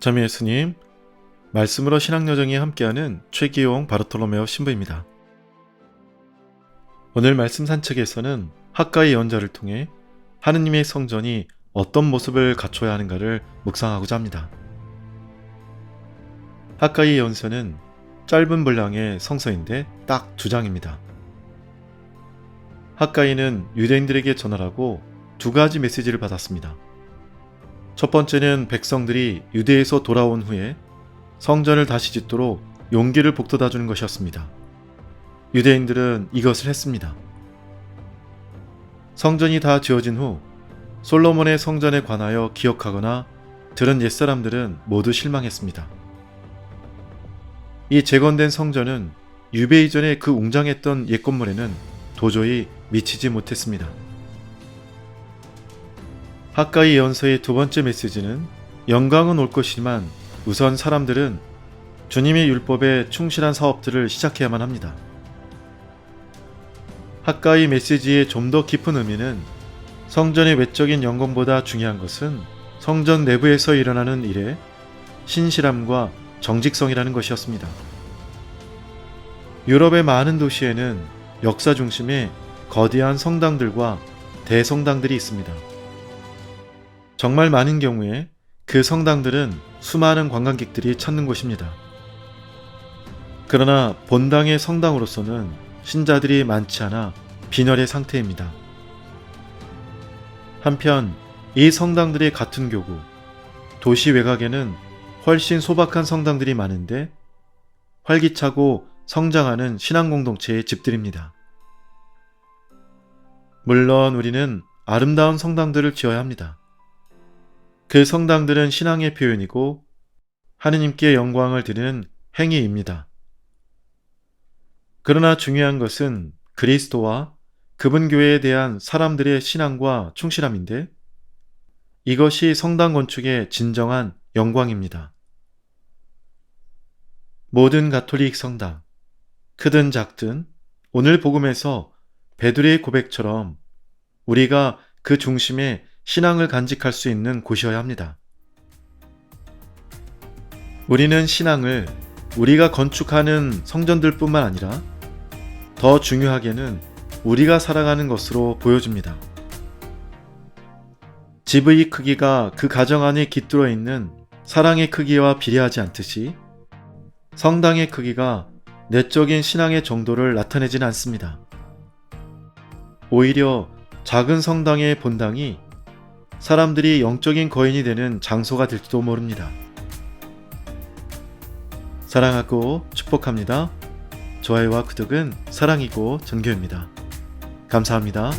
자매 예수님, 말씀으로 신앙여정이 함께하는 최기용 바르톨로메오 신부입니다. 오늘 말씀 산책에서는 학가의 예언자를 통해 하느님의 성전이 어떤 모습을 갖춰야 하는가를 묵상하고자 합니다. 학가의 예언서는 짧은 분량의 성서인데 딱 두 장입니다. 학가이는 유대인들에게 전하라고 두 가지 메시지를 받았습니다. 첫 번째는 백성들이 유대에서 돌아온 후에 성전을 다시 짓도록 용기를 북돋아 주는 것이었습니다. 유대인들은 이것을 했습니다. 성전이 다 지어진 후 솔로몬의 성전에 관하여 기억하거나 들은 옛사람들은 모두 실망했습니다. 이 재건된 성전은 유배 이전에 그 웅장했던 옛 건물에는 도저히 미치지 못했습니다. 학가의 예언서의 두 번째 메시지는 영광은 올 것이지만 우선 사람들은 주님의 율법에 충실한 사업들을 시작해야만 합니다. 학가의 메시지의 좀 더 깊은 의미는 성전의 외적인 영광보다 중요한 것은 성전 내부에서 일어나는 일에 신실함과 정직성이라는 것이었습니다. 유럽의 많은 도시에는 역사 중심에 거대한 성당들과 대성당들이 있습니다. 정말 많은 경우에 그 성당들은 수많은 관광객들이 찾는 곳입니다. 그러나 본당의 성당으로서는 신자들이 많지 않아 빈혈의 상태입니다. 한편 이 성당들의 같은 교구, 도시 외곽에는 훨씬 소박한 성당들이 많은데 활기차고 성장하는 신앙 공동체의 집들입니다. 물론 우리는 아름다운 성당들을 지어야 합니다. 그 성당들은 신앙의 표현이고 하느님께 영광을 드리는 행위입니다. 그러나 중요한 것은 그리스도와 그분 교회에 대한 사람들의 신앙과 충실함인데 이것이 성당 건축의 진정한 영광입니다. 모든 가톨릭 성당, 크든 작든 오늘 복음에서 베드로의 고백처럼 우리가 그 중심에 신앙을 간직할 수 있는 곳이어야 합니다. 우리는 신앙을 우리가 건축하는 성전들 뿐만 아니라 더 중요하게는 우리가 살아가는 것으로 보여줍니다. 집의 크기가 그 가정 안에 깃들어 있는 사랑의 크기와 비례하지 않듯이 성당의 크기가 내적인 신앙의 정도를 나타내지는 않습니다. 오히려 작은 성당의 본당이 사람들이 영적인 거인이 되는 장소가 될지도 모릅니다. 사랑하고 축복합니다. 좋아요와 구독은 사랑이고 전교입니다. 감사합니다.